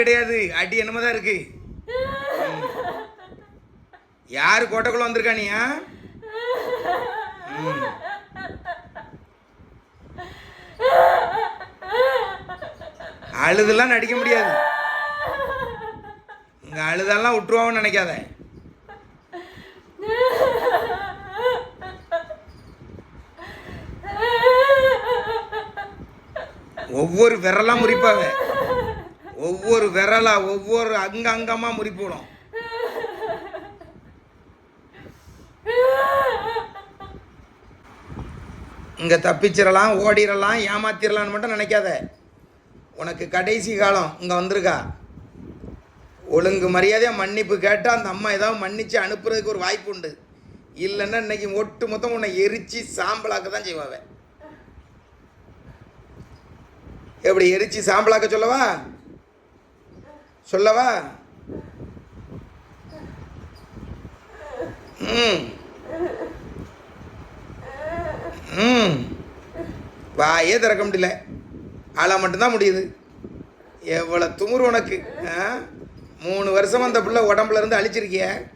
கிடையாது. அடி என்னமோ தான் இருக்கு. யாரு கோட்டைக்குள்ள வந்திருக்கா நீயா. அழுதெல்லாம் நடிக்க முடியாது. இங்க அழுதெல்லாம் விட்டுருவான்னு நினைக்காத. ஒவ்வொரு விரலா முறிப்பாவ ஒவ்வொரு விரலா ஒவ்வொரு அங்க அங்கமா முறிப்போடும். இங்க தப்பிச்சிடலாம் ஓடிடலாம் ஏமாத்திரலாம்னு மட்டும் நினைக்காத. உனக்கு கடைசி காலம் இங்க வந்திருக்கா. ஒழுங்கு மரியாதையாக மன்னிப்பு கேட்டால் அந்த அம்மா ஏதாவது மன்னிச்சு அனுப்புறதுக்கு ஒரு வாய்ப்பு உண்டு. இல்லைன்னா இன்னைக்கு ஒட்டு மொத்தம் உன்னை எரிச்சு சாம்பலாக்க தான் செய்வாவே எப்படி எரிச்சு சாம்பலாக்க சொல்லவா? சொல்லவா? ம். ம். வாயே திறக்க முடியல. ஆளா மட்டும்தான் முடியுது. எவ்வளோ துமுறு உனக்கு ஆ? மூணு வருஷம் அந்த பிள்ளை உடம்புல இருந்து அழிச்சிருக்கிய.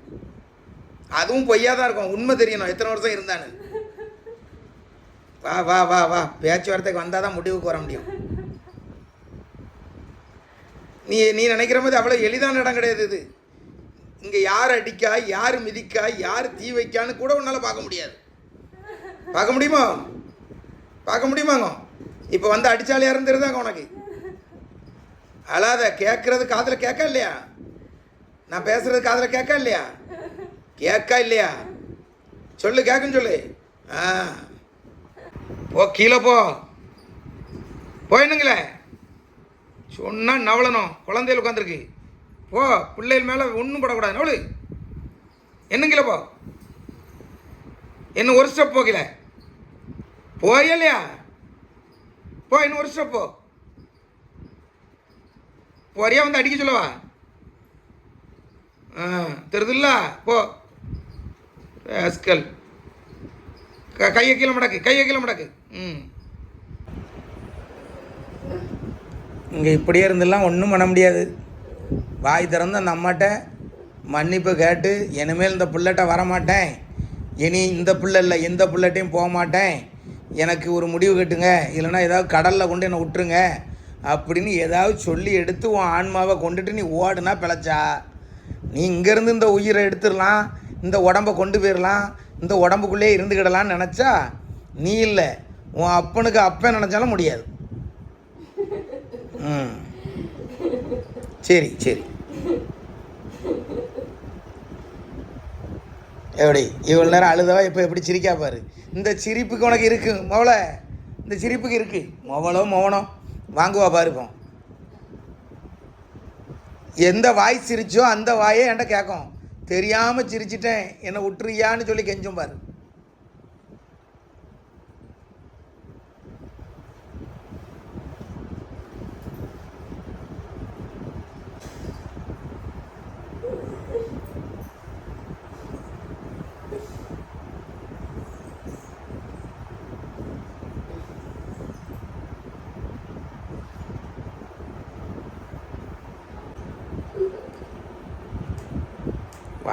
அதுவும் பொய்யா தான் இருக்கும். உண்மை தெரியணும். எத்தனை வருஷம் இருந்தான்னு வா வா வா வா. பேச்சுவார்த்தைக்கு வந்தால் தான் முடிவுக்கு வர முடியும். நீ நீ நினைக்கிற மாதிரி அவ்வளோ எளிதான இடம் கிடையாது இது. இங்கே யார் அடிக்கா யார் மிதிக்கா யார் தீ வைக்கான்னு கூட உன்னால் பார்க்க முடியாது. பார்க்க முடியுமா? பார்க்க முடியுமாங்க இப்போ வந்து அடித்தாலே இருந்துருதாங்க உனக்கு? அழாத கேட்குறது காதில் கேட்க இல்லையா? நான் பேசுறது காதில் கேட்க இல்லையா? கேட்கா இல்லையா? சொல்லு கேட்குன்னு சொல்லு. ஆ. போ கீழே போ. போயினுங்களே. சொன்னால் நவளணும் குழந்தையில் உட்காந்துருக்கு போ பிள்ளைகள் மேலே ஒன்றும் படக்கூடாது. நவளு. என்னங்கில போ? இன்னும் ஒரு ஸ்டெப் போகல. போயலையா போ இன்னும் ஒரு ஸ்டெப் போ. போறியா வந்து அடிக்க சொல்லவா? ஆ தெரியுதுல்ல? போ. ராஸ்கல் க கையை கீழே மடக்கு கையை கீழே மடக்கு. ம். இங்கே இப்படியே இருந்தெல்லாம் ஒன்றும் பண்ண முடியாது. வாய் திறந்து அந்த அம்மாட்ட மன்னிப்பு கேட்டு இனிமேல் இந்த பிள்ளைகிட்ட வரமாட்டேன். இனி இந்த பிள்ளை இல்லை எந்த பிள்ளைகிட்டையும் போக மாட்டேன். எனக்கு ஒரு முடிவு கட்டுங்க. இல்லைன்னா ஏதாவது கடலில் கொண்டு என்னை விட்டுருங்க. அப்படின்னு ஏதாவது சொல்லி எடுத்து உன் ஆன்மாவை கொண்டுட்டு நீ ஓடுனா பிழைச்சா? நீ இங்கேருந்து இந்த உயிரை எடுத்துடலாம் இந்த உடம்பை கொண்டு போயிடலாம் இந்த உடம்புக்குள்ளே இருந்துக்கிடலான்னு நினச்சா? நீ இல்லை. உன் அப்பனுக்கு அப்பன் நினச்சாலும் முடியாது. ம் சரி சரி. எப்படி இவ்வளோ நேரம் அழுதவா? இப்போ எப்படி சிரிக்கா பாரு. இந்த சிரிப்புக்கு உனக்கு இருக்கு மவள. இந்த சிரிப்புக்கு இருக்கு. மவளோ மொவனோ வாங்குவா பாருப்போம் எந்த வாய் சிரிச்சோ அந்த வாயே என்கிட்ட கேட்கும் தெரியாமல் சிரிச்சிட்டேன். என்னை விட்டுறியான்னு சொல்லி கெஞ்சும் பாரு.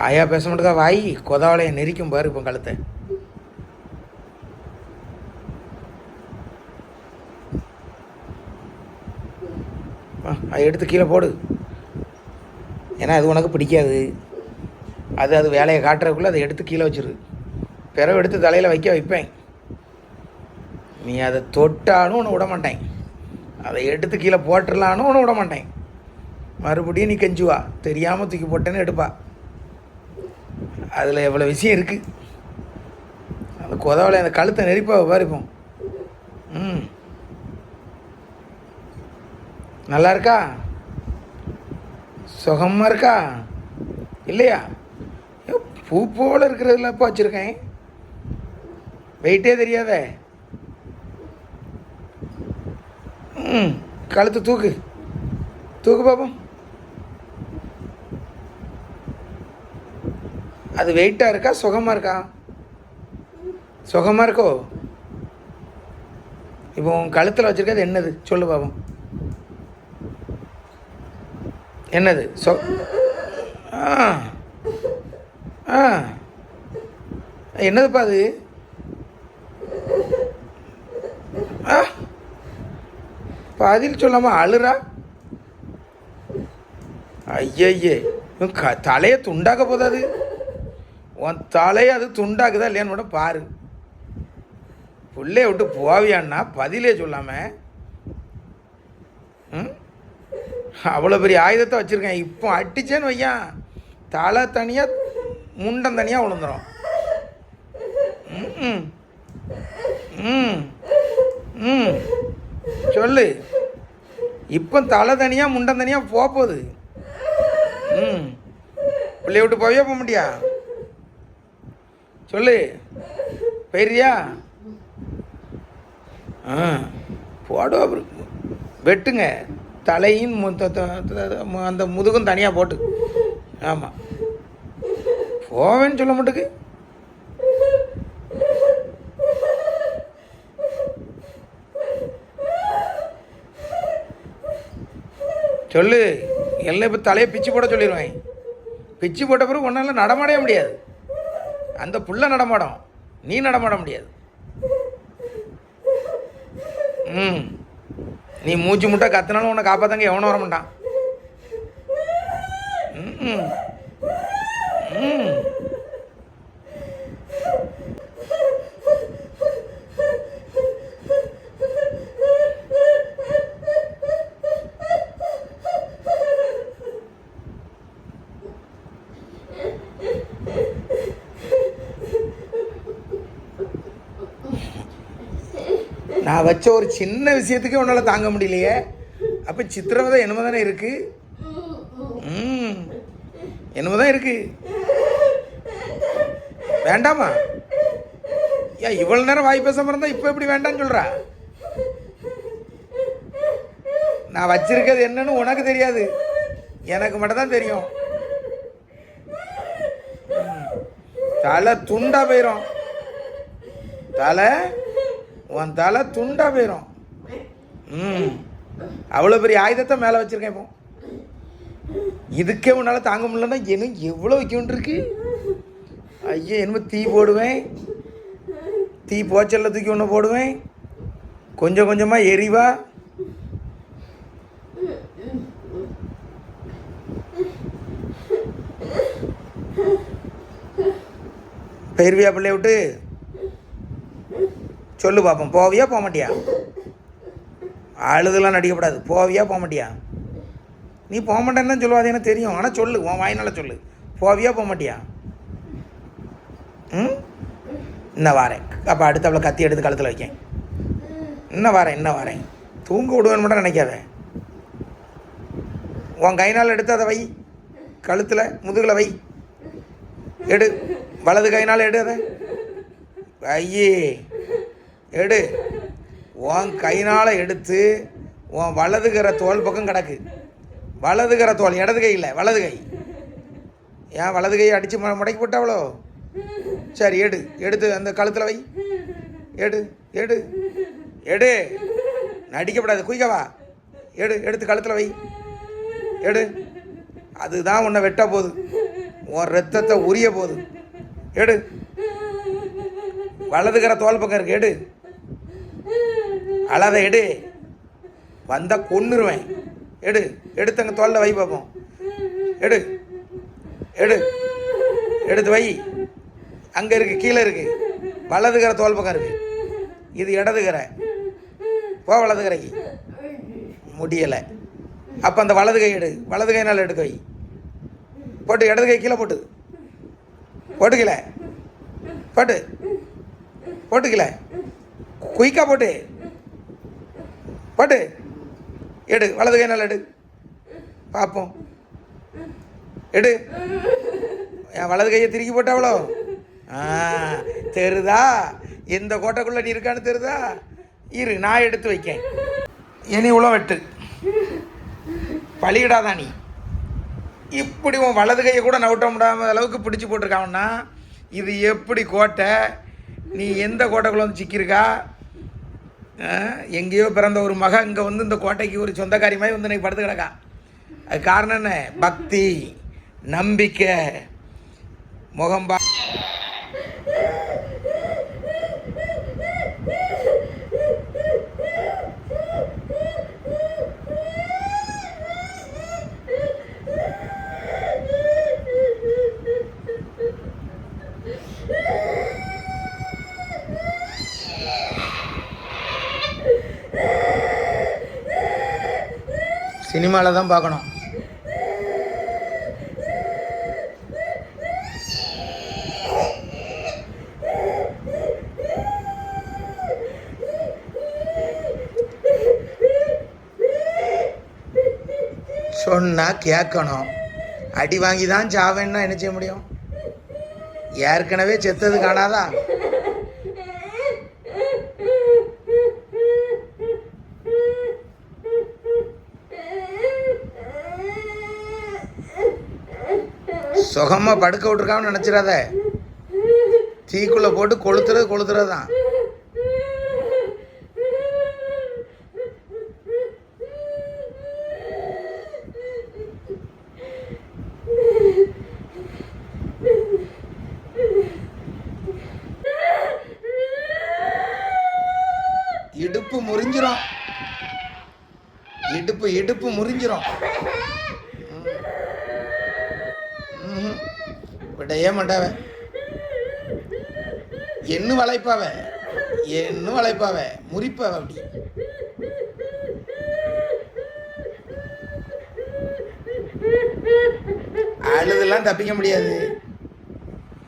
வாயா பேச மாட்டேதா வாய்? கொதாவளையை நெரிக்கும் பாரு இப்போ கழுத்தை. அதை எடுத்து கீழே போடு. ஏன்னா அது உனக்கு பிடிக்காது. அது அது வேலையை காட்டுறதுக்குள்ளே அதை எடுத்து கீழே வச்சிரு. பிறவு எடுத்து தலையில் வைக்க வைப்பேன். நீ அதை தொட்டாலும் ஒன்று விட மாட்டேன். அதை எடுத்து கீழே போட்டுடலான்னு ஒன்று விட மாட்டேன். மறுபடியும் நீ கெஞ்சுவா. தெரியாமல் தூக்கி போட்டேன்னு எடுப்பா. அதில் எவ்வளோ விஷயம் இருக்குது அந்த கொதவலை அந்த கழுத்தை நெரிப்பாக பாருப்போம் ம். நல்லா இருக்கா? சுகமாக இருக்கா? இல்லையா? ஐயோ, பூ போல் இருக்கிறதுல இப்போ வச்சுருக்கேன்? வெயிட்டே தெரியாதே. ம் கழுத்து தூக்கு. தூக்கு பாப்போம். அது வெயிட்டாக இருக்கா? சுகமாக இருக்கா? சுகமாக இருக்கோ? இப்போ உன் கழுத்தில் வச்சுருக்கிறது என்னது? சொல்லு பாவம் என்னது? சொ ஆ ஆ. என்னதுப்பா அது? ஆ. பதில் சொல்லாமல் அழுறா? ஐயய்யே க தலையை துண்டாக்க போதாது உன் தலையை அது துண்டாக்குதா இல்லையான்னு கூட பாரு. பிள்ளைய விட்டு போவியான்னா பதிலே சொல்லாம ம்? அவ்வளோ பெரிய ஆயுதத்தை வச்சுருக்கேன். இப்போ அடிச்சேன்னு வையான். தலை தனியாக முண்டம் தனியாக விழுந்துடும் ம் ம் ம் சொல்லு. இப்போ தலை தனியாக முண்டம் தனியாக போக போகுது. ம். பிள்ளைய விட்டு போவே போக முடியா? சொல்லு. பெரியா ஆ போடுவா அப்புறம். வெட்டுங்க. தலையும் அந்த முதுகும் தனியாக போட்டு. ஆமாம் போவேன்னு சொல்ல மாட்டுக்கு. சொல்லு. எல்லாம் இப்போ தலையை பிச்சு போட சொல்லிடுவேன் பிச்சு போட்ட பிறகு ஒன்றால் நடமாடவே முடியாது. அந்த புள்ள நடமாடும். நீ நடமாட முடியாது. ம். நீ மூச்சு முட்டை கத்தினாலும் உன்னை காப்பாத்தாங்க எவனும் வர மாட்டான் ம். ம். வச்ச ஒரு சின்ன விஷயத்துக்கு உன்னால் தாங்க முடியலையே. அப்போ சித்திரவதை என்னமோ தானே இருக்கு? ம். என்னமோ தான் இருக்கு. வேண்டாமா? ஏன் இவ்வளோ நேரம் வாய் பேசாம இருந்தால் இப்போ எப்படி வேண்டாம்னு சொல்கிறா நான் வச்சிருக்கிறது என்னன்னு உனக்கு தெரியாது. எனக்கு மட்டும் தான் தெரியும். தலை துண்டா போயிடும் தலை உன் தலை துண்டா போயிடும் ம். அவ்வளோ பெரிய ஆயுதத்தை மேலே வச்சுருக்கேன் இப்போ. இதுக்கே உன்னால் தாங்க முடியலன்னா எனக்கு எவ்வளோ வைக்கணும் இருக்கு ஐயோ என்னமோ தீ போடுவேன். தீ போச்சல்ல தூக்கி ஒன்று போடுவேன். கொஞ்சம் கொஞ்சமாக எரிவா பெயர்வியா பிள்ளைய விட்டு. சொல்லு பார்ப்போம் போவியா போக மாட்டியா? அழுதுலாம் நடிக்கப்படாது. போவியா போக மாட்டியா? நீ போக மாட்டேன்னு தான் சொல்லுவா எனக்கு தெரியும். ஆனால் சொல்லு உன் வாயினால் சொல்லு. போவியா போக மாட்டியா? ம்? இன்னும் வாரேன். அப்போ அடுத்து அவளை கத்தி எடுத்து கழுத்தில் வைக்கேன். இன்னும் வரேன் இன்னும் வரேன். தூங்க விடுவேன்னு மட்டும் நினைக்காத. உன் கைனால் எடுத்து அதை வை. கழுத்தில் முதுகில் வை. எடு. வலது கைனால் எடு அதை. ஐயே. எடு. உன் கைனால் எடுத்து உன் வலதுகிற தோல் பக்கம் கிடக்கு. வலதுகிற தோல் இடது கை இல்லை வலது கை. ஏன் வலது கையை அடித்து மு முடக்கி போட்டாவளோ சரி எடு. எடுத்து அந்த கழுத்தில் வை. எடு எடு. எடு. நடிக்கப்படாது குயிக்கவா எடு எடுத்து கழுத்தில் வை. எடு. அதுதான் உன்னை வெட்ட போகுது. உன் ரத்தத்தை உரிய போகுது. எடு. வலதுகிற தோல் பக்கம் இருக்கு எடு. அழாத எடு. வந்தால் கொன்னுருவேன். எடு. எடுத்தங்க தோல்ல வை பார்ப்போம் எடு. எடு. எடுத்து வை. அங்கே இருக்கு கீழே இருக்கு. வலதுகிற தோல் பக்கம் இருக்கு. இது இடதுகிற போ வலதுகிறைக்கு முடியலை. அப்போ அந்த வலது கை எடு. வலது கைனால் எடுக்க வை. போட்டு இடது கை கீழே போட்டு. போட்டுக்கல. போட்டு. போட்டுக்கல. குயிக்கா போட்டு. போட்டு. எடு வலது கைனால் எடு. பார்ப்போம் எடு. என் வலது கையை திருக்கி போட்டாவளோ? ஆ தெருதா? எந்த கோட்டைக்குள்ளே நீ இருக்கான்னு தெருதா? இரு நான் எடுத்து வைக்கேன். இனி உள்ள வெட்டு பழியிடாதா நீ? இப்படி உன் வலது கையை கூட நவுட்ட முடியாத அளவுக்கு பிடிச்சி போட்டிருக்காங்கன்னா இது எப்படி கோட்டை? நீ எந்த கோட்டைக்குள்ள வந்து சிக்கியிருக்கா? எங்கேயோ பிறந்த ஒரு மக இங்கே வந்து இந்த கோட்டைக்கு ஒரு சொந்தக்காரி மாதிரி வந்து இன்னைக்கு படுத்து கிடக்கா. அது காரணம் என்ன? பக்தி நம்பிக்கை முகம்பா சினிமாவில் தான் பார்க்கணும். சொன்னால் கேட்கணும். அடி வாங்கி தான் சாவேன்னா என்ன செய்ய முடியும்? ஏற்கனவே செத்தது காணாதா? சுகமாக படுக்க விட்டுருக்கான்னு நினச்சிடாத. தீக்குள்ளே போட்டு கொளுத்துறது கொளுத்துறது தான் இடுப்பு முறிஞ்சிரும். இடுப்பு இடுப்பு முறிஞ்சிரும். விடவே மாட்டாவ என்ன வளைப்பாவ? என்ன வளைப்பாவ? முறிப்பாவ அப்படி. அழுதெல்லாம் தப்பிக்க முடியாது.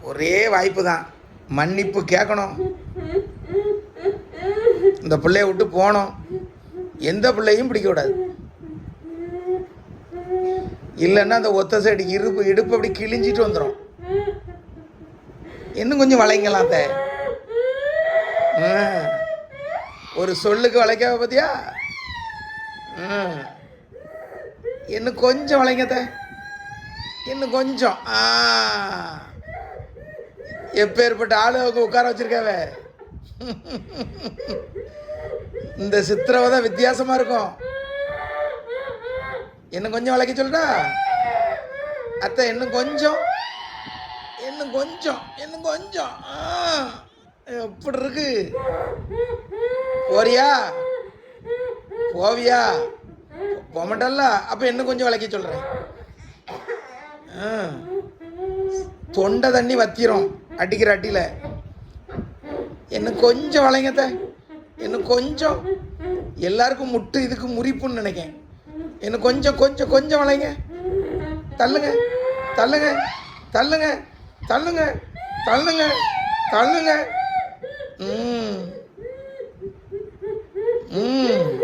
ஒரே வாய்ப்பு தான் மன்னிப்பு கேட்கணும். இந்த பிள்ளைய விட்டு போனோம் எந்த பிள்ளையும் பிடிக்க கூடாது. இல்லைன்னா அந்த ஒத்த சைடு இடுப்பு இடுப்பு அப்படி கிழிஞ்சிட்டு வந்துடும் இன்னும் கொஞ்சம் வளைங்கலாம் அத்தை. ஆ. ஒரு சொல்லுக்கு வளைக்காம பார்த்தியா இன்னும் கொஞ்சம் வளைங்க அத்தை. இன்னும் கொஞ்சம். ஆ. எப்பேற்பட்ட ஆளு அவங்க உட்கார வச்சிருக்காவ? இந்த சித்திரவதை வித்தியாசமா இருக்கும். இன்னும் கொஞ்சம் வளைக்க சொல்லிட்டா அத்தை இன்னும் கொஞ்சம். இன்னும் கொஞ்சம் இன்னும் கொஞ்சம். ஆ, எப்படி இருக்கு? போறியா? போவியா? போமாட்டல்ல அப்போ இன்னும் கொஞ்சம் வளைக்க சொல்கிறேன் ஆ தொண்டை தண்ணி வத்திரும் அடிக்கிற அடியில். இன்னும் கொஞ்சம் வளைங்கத்த இன்னும் கொஞ்சம். எல்லாருக்கும் முட்டு இதுக்கு முறிப்புன்னு நினைக்கேன். இன்னும் கொஞ்சம் கொஞ்சம் கொஞ்சம் வளைங்க. தள்ளுங்க தள்ளுங்க தள்ளுங்க. தள்ளுங்க தள்ளுங்க தள்ளுங்க. ம். ம்.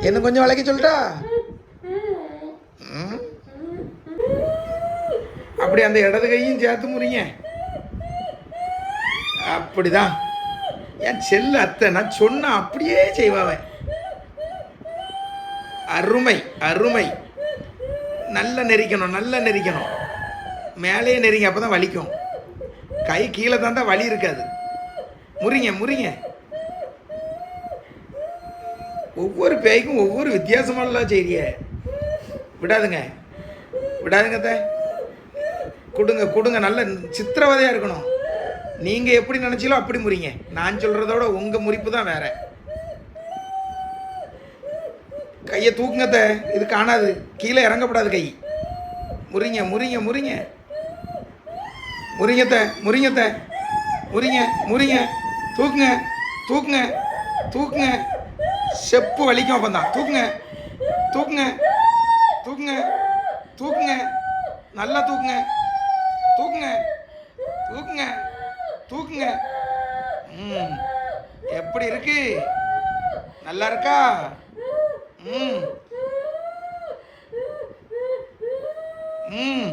இன்னும் கொஞ்சம் விளக்கி சொல்லிட்டா? ம். அப்படி அந்த இடது கையும் சேர்த்து முறிங்க. அப்படிதான். என் செல்ல அத்தை நான் சொன்ன அப்படியே செய்வாவன் அருமை அருமை. நல்ல நெரிக்கணும் நல்ல நெரிக்கணும். மேலேயே நெரிங்க அப்போ தான் வலிக்கும். கை கீழே தாண்டா வலி இருக்காது. முறிங்க முறிங்க. ஒவ்வொரு பேய்க்கும் ஒவ்வொரு வித்தியாசமானலாம் செய்ய விடாதுங்க. விடாதுங்க அத்தை. கொடுங்க கொடுங்க. நல்ல சித்திரவதையாக இருக்கணும். நீங்கள் எப்படி நினச்சிலோ அப்படி முறிங்க. நான் சொல்கிறதோட உங்கள் முறிப்பு தான் வேற. கையை தூக்குங்கத்த இது காணாது. கீழே இறங்கப்படாது கை. முறிங்க முறிங்க முறிங்க. முறிங்கத்த முறிங்கத்த முறிங்க முறிங்க தூக்குங்க தூக்குங்க தூக்குங்க. செப்பு வலிக்கும் அப்பந்தான் தூக்குங்க தூக்குங்க தூக்குங்க தூக்குங்க. நல்லா தூக்குங்க. தூக்குங்க தூக்குங்க தூக்குங்க. ம் எப்படி இருக்கு? நல்லா இருக்கா? ம். ம்.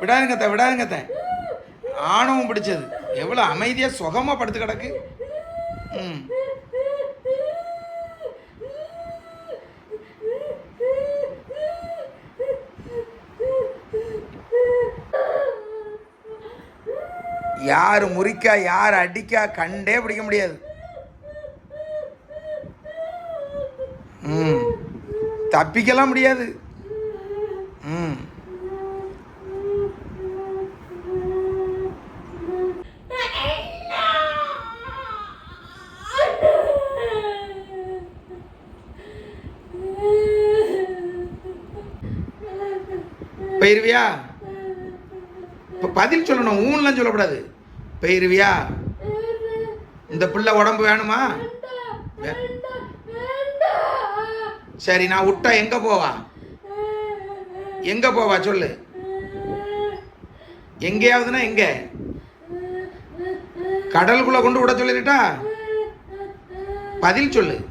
விடாதுங்க அத்தை விடாதுங்க அத்தை. ஆணவம் பிடிச்சது. எவ்வளோ அமைதியாக சுகமாக படுத்து கிடக்கு. ம். யார் முறிக்கா யார் அடிக்கா கண்டே பிடிக்க முடியாது. ம். தப்பிக்கலாம் முடியாது. ம். பெயிருவியா? இப்போ பதில் சொல்லணும் ஊன்லாம் சொல்லக்கூடாது. பெயிருவியா? இந்த பிள்ளை உடம்பு வேணுமா? வே- சரி நான் விட்டா எங்க போவா? எங்க போவா சொல்லு? எங்கேயாவதுன்னா எங்க? கடலுக்குள்ள கொண்டு விட சொல்லிட்டா பதில் சொல்லு.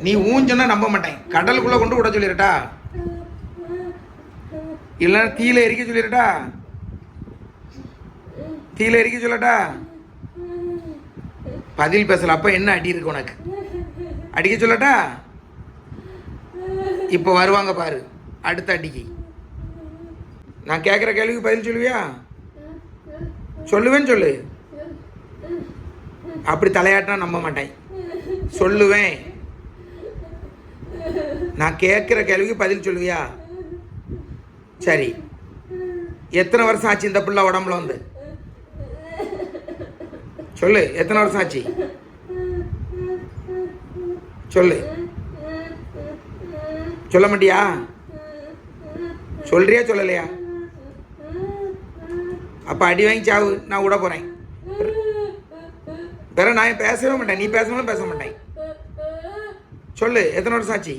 நீ ஊஞ்சொன்னா நம்ப மாட்டேன். கடலுக்குள்ள கொண்டு விட சொல்லிடட்டா இல்லைன்னா தீயில எரிக்க சொல்லிடட்டா தீயில எரிக்க சொல்லட்டா பதில் பேசல. அப்ப என்ன அடி இருக்கு உனக்கு? அடிக்க சொல்லட்டா இப்போ வருவாங்க பாரு. அடுத்த அடிக்கு. நான் கேட்குற கேள்விக்கு பதில் சொல்லுவியா? சொல்லுவேன்னு சொல்லு. அப்படி தலையாட்டினா நம்ப மாட்டேன். சொல்லுவேன். நான் கேட்குற கேள்விக்கு பதில் சொல்லுவியா? சரி. எத்தனை வருஷம் ஆச்சு இந்த பிள்ளை உடம்புல வந்து? சொல்லு எத்தனை வருஷம் ஆச்சு? சொல்லு. சொல்ல மாட்டியா? சொல்றியா சொல்லலையா? அப்ப அடி வாங்கி சாவு நான் விட போறேன். வேற நான் பேசவே மாட்டேன் நீ பேசணும் பேச மாட்டேன். சொல்லு எத்தனை வருஷம் ஆச்சு?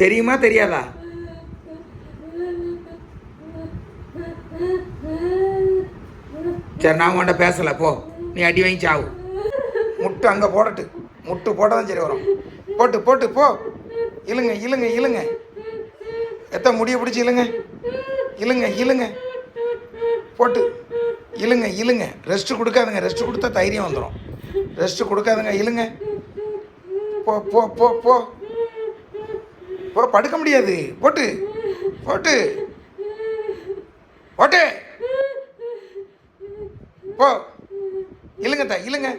தெரியுமா தெரியாதா? சரி நான் உன்கிட்ட பேசலை போ. நீ அடி வாங்கி சாவு. முட்டு அங்கே போடட்டு. முட்டு போட தான் சரி வரும். போட்டு போட்டு போ. இழுங்க இழுங்க இழுங்க. எத்த முடிய பிடிச்சி இழுங்க? இழுங்க இழுங்க. போட்டு இழுங்க இழுங்க. ரெஸ்ட் கொடுக்காதுங்க. ரெஸ்ட் கொடுத்தா தைரியம் வந்துடும் ரெஸ்ட் கொடுக்காதுங்க இழுங்க. போ போ போ போ. போ படுக்க முடியாது. போட்டு போட்டு. போட்டு. போ. இல்லைங்க தா இல்லைங்க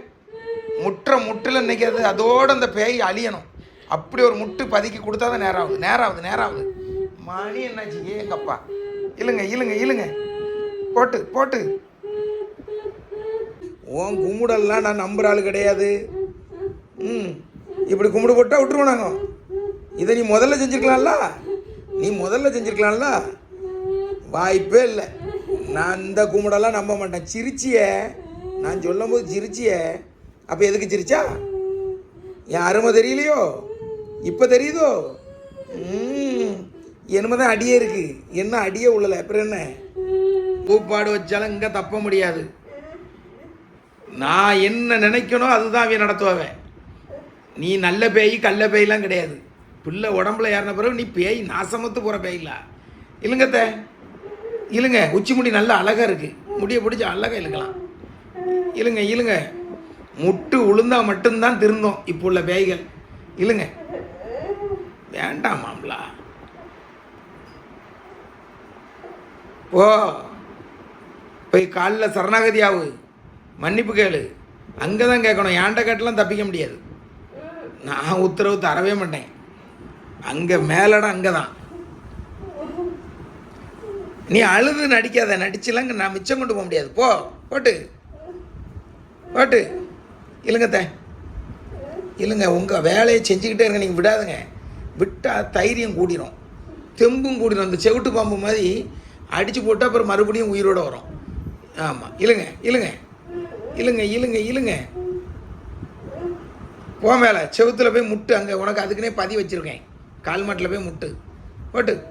முற்ற முட்டில் இன்னைக்கு அது அதோட அந்த பேய் அழியணும். அப்படி ஒரு முட்டு பதுக்கி கொடுத்தா தான் நேரம் ஆகுது நேரம் ஆகுது நேரம் ஆகுது மணி என்னாச்சு ஏங்கப்பா இல்லைங்க இல்லைங்க இல்லைங்க போட்டு போட்டு. ஓன் கும்பிடலாம் நான் நம்புற ஆள் கிடையாது. ம். இப்படி கும்பிடு போட்டால் விட்டுருவோம் நாங்கள் இதை நீ முதல்ல செஞ்சுருக்கலாம்ல? நீ முதல்ல செஞ்சுருக்கலாம்ல? வாய்ப்பே இல்லை. நான் இந்த கும்பிடெல்லாம் நம்ப மாட்டேன். சிரிச்சிய. நான் சொல்லும் போது சிரிச்சிய. அப்போ எதுக்கு சிரிச்சா? என் அருமை தெரியலையோ? இப்போ தெரியுதோ? ம். தான் அடியே இருக்குது என்ன அடியே உள்ளல? அப்புறம் என்ன? பூப்பாடு வச்சாலும் இங்கே தப்ப முடியாது. நான் என்ன நினைக்கணும் அதுதான் அவன் நடத்துவேன் நீ நல்ல பேய் கல்ல பேய்லாம் கிடையாது. பிள்ளை உடம்புல ஏறின பிறகு நீ பேய் நாசமத்து போகிற பேயில்ல இல்லைங்கத்த இல்லைங்க உச்சி முடி நல்லா அழகாக இருக்குது முடியை பிடிச்சி அழகாக இழுக்கலாம். இல்லைங்க இல்லைங்க. முட்டு உளுந்தால் மட்டும்தான் திருந்தோம் இப்போ உள்ள பேய்கள். இல்லைங்க. வேண்டாம் மாம்லா. ஓ போய் காலில் சரணாகதி ஆகு மன்னிப்பு கேளு. அங்கே தான் கேட்கணும் ஏன்ட்ட கேட்டெல்லாம் தப்பிக்க முடியாது. நான் உத்தரவு தரவே மாட்டேன். அங்கே மேலடம் அங்கே தான் நீ அழுது நடிக்காத நடிச்சுலாம் நான் மிச்சம் கொண்டு போக முடியாது. போ போட்டு. போட்டு. இல்லைங்கத்த இல்லைங்க உங்கள் வேலையை செஞ்சுக்கிட்டே இருங்க நீங்கள் விடாதுங்க. விட்டால் தைரியம் கூடிரும். தெம்பும் கூடிரும். அந்த செவிட்டு பாம்பு மாதிரி அடித்து போட்டால் அப்புறம் மறுபடியும் உயிரோடு வரும். ஆமாம் இல்லைங்க இல்லைங்க. இல்லைங்க இல்லைங்க இல்லைங்க. போ மேலே. செவுத்துல போய் முட்டு. அங்கே உனக்கு அதுக்குன்னே பதி வச்சுருக்கேன். கால் மாட்டில் போய் முட்டு. ஓட்டு